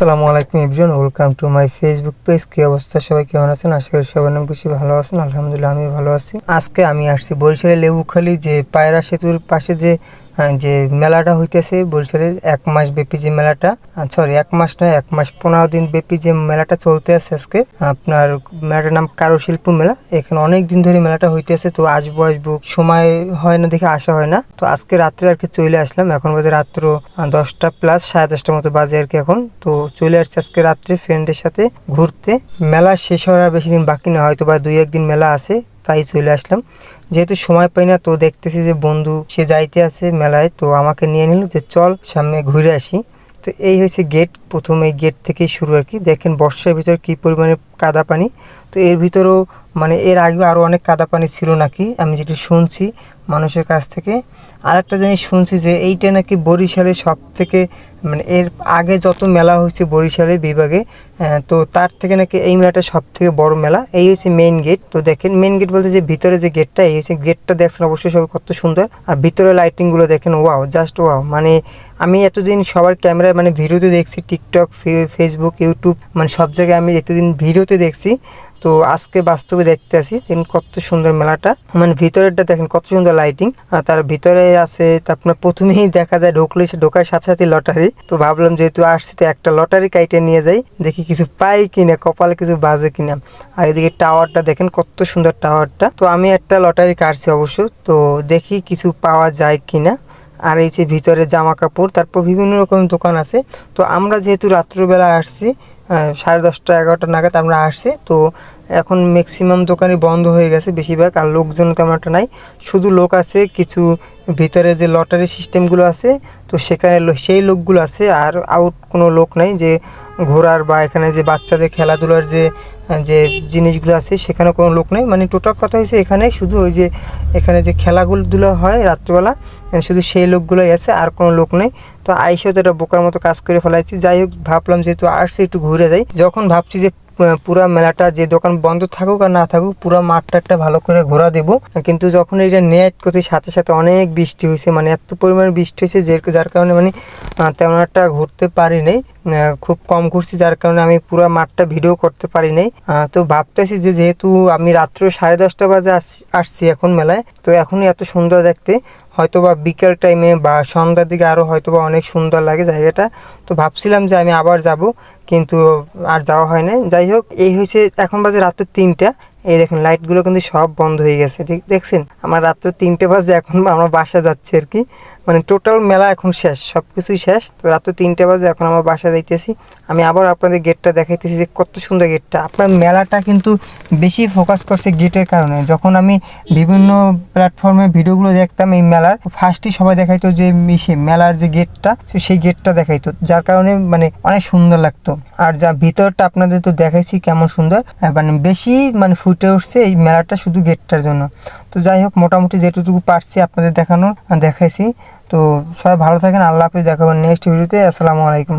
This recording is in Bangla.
আসসালামু আলাইকুম ইবজন welcome to my Facebook page. কি অবস্থা? সবাই কেমন আছেন? আশা করি সবার নাম খুশি ভালো আছেন। আলহামদুলিল্লাহ আমি ভালো আছি। আজকে আমি আসছি বরিশালের লেবুখালী যে পায়রা সেতুর পাশে যে যে মেলাটা হইতেছে বরিশালের এক মাস ব্যাপী যে মেলাটা সরি এক মাস নয়, এক মাস পনেরো দিন ব্যাপী যে মেলাটা চলতে আছে আজকে, আপনার মেলাটার নাম কারুশিল্প মেলা। এখানে অনেক দিন ধরে মেলাটা হইতেছে, তো আসব আসব সময় হয় না দেখে আসা হয় না। তো আজকে রাত্রে আর কি চলে আসলাম, এখন বাজে রাত্র দশটা প্লাস সাড়ে দশটার মতো বাজে আর কি এখন। তো চলে আসছে আজকে রাত্রে ফ্রেন্ডদের সাথে ঘুরতে। মেলা শেষ হওয়ার বেশি দিন বাকি না হয়তো বা দুই একদিন মেলা আছে। তাই চলে আসলাম। যেহেতু সময় পাই না, তো দেখতেছি যে বন্ধু, সে যাইতে আছে মেলায়, তো আমাকে নিয়ে নিল যে চল সামনে ঘুরে আসি। তো এই হয়েছে গেট প্রথমে গেট থেকেই শুরু আর কি। দেখেন বর্ষার ভিতর কি পরিমাণে কাদা পানি। তো এর ভিতরেও মানে এর আগেও আরও অনেক কাদা পানি ছিল নাকি, আমি যেটা শুনছি মানুষের কাছ থেকে। আর একটা জিনিস শুনছি যে এইটা নাকি বরিশালে সব থেকে মানে এর আগে যত মেলা হয়েছে বরিশালে বিভাগে তো তার থেকে নাকি এই মেলাটা সব থেকে বড় মেলা। এই হচ্ছে মেইন গেট তো দেখেন মেন গেট বলতে যে ভিতরে যে গেটটা এই হচ্ছে গেটটা দেখছেন অবশ্যই সবাই কত সুন্দর। আর ভিতরে লাইটিংগুলো দেখেন ওয়াও জাস্ট ওয়াও মানে আমি এতদিন সবার ক্যামেরায় মানে ভিডিওতে দেখছি টিকটক ফেসবুক ইউটিউব মানে সব জায়গায় আমি এতদিন ভিডিওতে দেখছি। তো আজকে বাস্তবে দেখতে আসি, দেখেন কত সুন্দর মেলাটা। মানে ভিতরেরটা দেখেন কত সুন্দর লাইটিং আর তার ভিতরে আছে, আপনার প্রথমেই দেখা যায় ঢুকলে ঢোকার সাথে সাথে লটারি তো ভাবলাম যেহেতু আসছি, তো একটা লটারি কাইটে নিয়ে যাই, দেখি কিছু পাই কিনা, কপালে কিছু বাজে কিনা। আর এদিকে টাওয়ারটা দেখেন কত সুন্দর টাওয়ারটা তো আমি একটা লটারি কাটছি অবশ্য, তো দেখি কিছু পাওয়া যায় কিনা। আর এই যে ভিতরে জামা কাপড় তারপর বিভিন্ন রকম দোকান আছে। তো আমরা যেহেতু রাত্রবেলা আসছি সাড়ে দশটা, এগারোটা নাগাদ আমরা আসছি, তো এখন ম্যাক্সিমাম দোকানই বন্ধ হয়ে গেছে বেশিরভাগ, আর লোকজন তেমন একটা নাই। শুধু লোক আছে, কিছু ভিতরে যে লটারি সিস্টেমগুলো আছে, তো সেখানে সেই লোকগুলো আছে, আর আউট কোনো লোক নাই যে ঘোরার বা এখানে যে বাচ্চাদের খেলাধুলার যে যে জিনিসগুলো আছে, সেখানে কোনো লোক নেই। মানে টোটাল কথা হয়েছে এখানে শুধু ওই যে, এখানে যে খেলাগুলো হয় রাত্রিবেলা শুধু সেই লোকগুলোই আছে, আর কোনো লোক নেই। তো আইসেও একটা বোকার মতো কাজ করে ফেলাইছি। যাই হোক, ভাবলাম যেহেতু আসছি একটু ঘুরে যাই। যখন ভাবছি যে পুরা মেলাটা, যে দোকান বন্ধ থাকুক আর না থাকুক, পুরো মাঠটা একটা ভালো করে ঘোরা দেবো। কিন্তু যখন এটা নেট করতে সাথে সাথে অনেক বৃষ্টি হয়েছে মানে এত পরিমাণে বৃষ্টি হয়েছে যে, যার কারণে মানে তেমন একটা ঘুরতে পারি নাই। খুব কম ঘুরছি, যার কারণে আমি পুরো মাঠটা ভিডিও করতে পারি নাই। তো ভাবতেছি যে, যেহেতু আমি রাত্র সাড়ে দশটা বাজে আস- আসছি এখন মেলায়, তো এখনই এত সুন্দর দেখতে। হয়তো বা বিকেল টাইমে বা সন্ধ্যার দিকে আরও হয়তো বা অনেক সুন্দর লাগে জায়গাটা। তো ভাবছিলাম যে আমি আবার যাব, কিন্তু আর যাওয়া হয় না যাই হোক, এই হয়েছে, এখন বাজে রাত্র তিনটা। এই দেখেন লাইটগুলো কিন্তু সব বন্ধ হয়ে গেছে, ঠিক? দেখছেন? আমার রাত্র তিনটে বাজে, এখন আমরা বাসা যাচ্ছি আর কি। মানে টোটাল মেলা এখন শেষ সব কিছুই শেষ। তো রাত্র তিনটে বাজে, এখন আমরা বাসা যাইতেছি। আমি আবার আপনাদের গেটটা দেখাইতেছি যে কত সুন্দর গেটটা আপনার মেলাটা কিন্তু বেশি ফোকাস করছে গেটের কারণে। যখন আমি বিভিন্ন প্ল্যাটফর্মে ভিডিওগুলো দেখতাম এই মেলার ফার্স্টই সবাই দেখাইতো যে ইসে মেলার যে গেটটা সেই গেটটা দেখাইতো। যার কারণে মানে অনেক সুন্দর লাগতো। আর যা ভিতরটা আপনাদের তো দেখাইছি কেমন সুন্দর। মানে বেশি মানে ফুটে উঠছে এই মেলাটা শুধু গেটটার জন্য। তো যাই হোক মোটামুটি যেটুকু পারছি আপনাদের দেখানোর, দেখাইছি। তো সবাই ভালো থাকেন, আল্লাহ হাফিজ দেখাবেন নেক্সট ভিডিওতে। আসসালামু আলাইকুম।